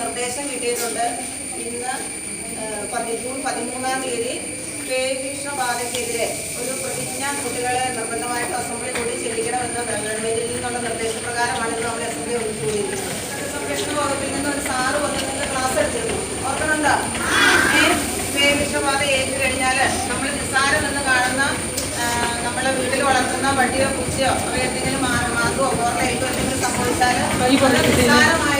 നിർദ്ദേശം കിട്ടിയിട്ടുണ്ട്. ഇന്ന് ജൂൺ പതിമൂന്നാം തീയതി പേവിഷബാധയ്ക്കെതിരെ ഒരു പ്രതിജ്ഞ കുട്ടികളെ നിർബന്ധമായിട്ട് അസംബ്ലി കൂടി ചെല്ലിക്കണമെന്ന് ഗവൺമെന്റിൽ നിന്നുള്ള നിർദ്ദേശപ്രകാരമാണ് ഇന്ന് നമ്മൾ അസംബ്ലി ഒഴിച്ചുകൂടിയിരിക്കുന്നത് സംരക്ഷണ വകുപ്പിൽ നിന്ന് ഒരു സാറ് വന്ന് നിന്ന് ക്ലാസ് എടുത്തിരുന്നു. ഓർക്കണുണ്ടോ? ഏഹ് പേവിഷബാധ ഏറ്റു കഴിഞ്ഞാൽ നമ്മൾ നിസ്സാരം നിന്ന് കാണുന്ന നമ്മളെ വീട്ടിൽ വളർത്തുന്ന പട്ടിയോ പൂച്ചയോ അവ എന്തെങ്കിലും മാർഗോ ഓർമ്മ ഏറ്റവും എന്തെങ്കിലും സംഭവിച്ചാൽ അത്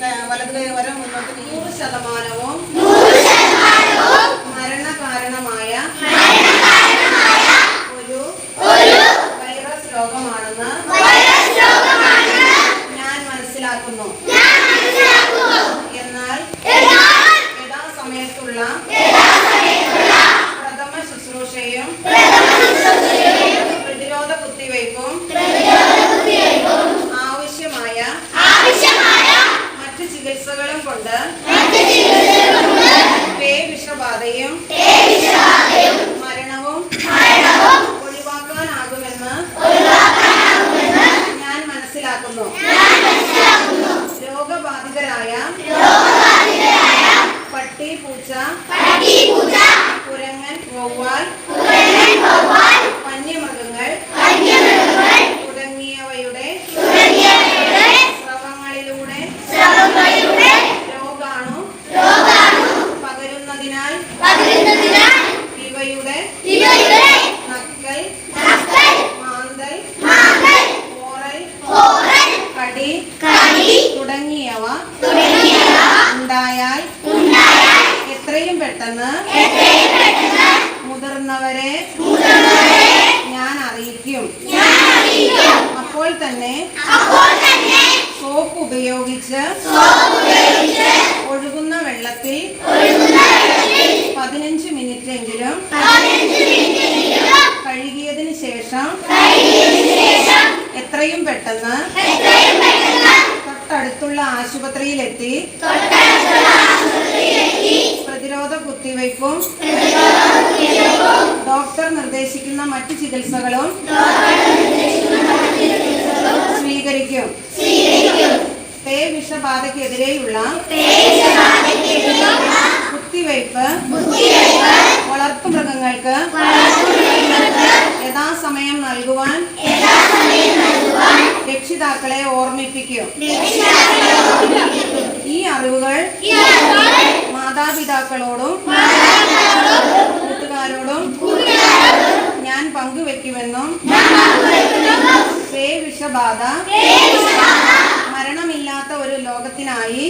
വലത് കൈവരം മുന്നോട്ട് നൂറ് ശതമാനവും മരണകാരണമായ ഒരു വൈറസ് രോഗമാണെന്ന് ഞാൻ മനസ്സിലാക്കുന്നു. എന്നാൽ യഥാസമയത്തുള്ള പ്രഥമ ശുശ്രൂഷയും പ്രതിരോധ കുത്തിവയ്പ്പും ആവശ്യമായ മറ്റു ചികിത്സകളും കൊണ്ട് വിഷബാധയും മരണവും ഒഴിവാക്കാനാകുമെന്ന് ഞാൻ മനസ്സിലാക്കുന്നു. രോഗബാധിതരായ പട്ടി പൂച്ച പകരുന്നതിനാൽ ഇവയുടെ നക്കൽ മാന്തൽ ഓറൽ കടി തുടങ്ങിയവ ഉണ്ടായാൽ എത്രയും പെട്ടെന്ന് മുതിർന്നവരെ ഞാൻ അറിയിക്കും. അപ്പോൾ തന്നെ സോപ്പ് ഉപയോഗിച്ച് കഴുകിയതിന് ശേഷം എത്രയും പെട്ടെന്ന് തൊട്ടടുത്തുള്ള ആശുപത്രിയിലെത്തി പ്രതിരോധ കുത്തിവയ്പ്പും ഡോക്ടർ നിർദ്ദേശിക്കുന്ന മറ്റു ചികിത്സകളും സ്വീകരിക്കും. പേ വിഷബാധയ്ക്കെതിരെയുള്ള കുത്തിവയ്പ് വളർത്തുമൃഗങ്ങൾക്ക് യഥാസമയം നൽകുവാൻ രക്ഷിതാക്കളെ ഓർമ്മിപ്പിക്കും. ഈ അറിവുകൾ മാതാപിതാക്കളോടും കൂട്ടുകാരോടും ഞാൻ പങ്കുവെക്കുമെന്നും വിഷബാധ മരണമില്ലാത്ത ഒരു ലോകത്തിനായി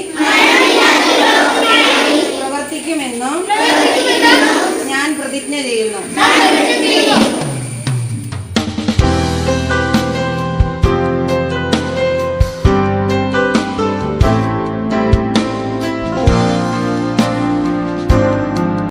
പ്രവർത്തിക്കുമെന്നും ചെയ്യുന്നു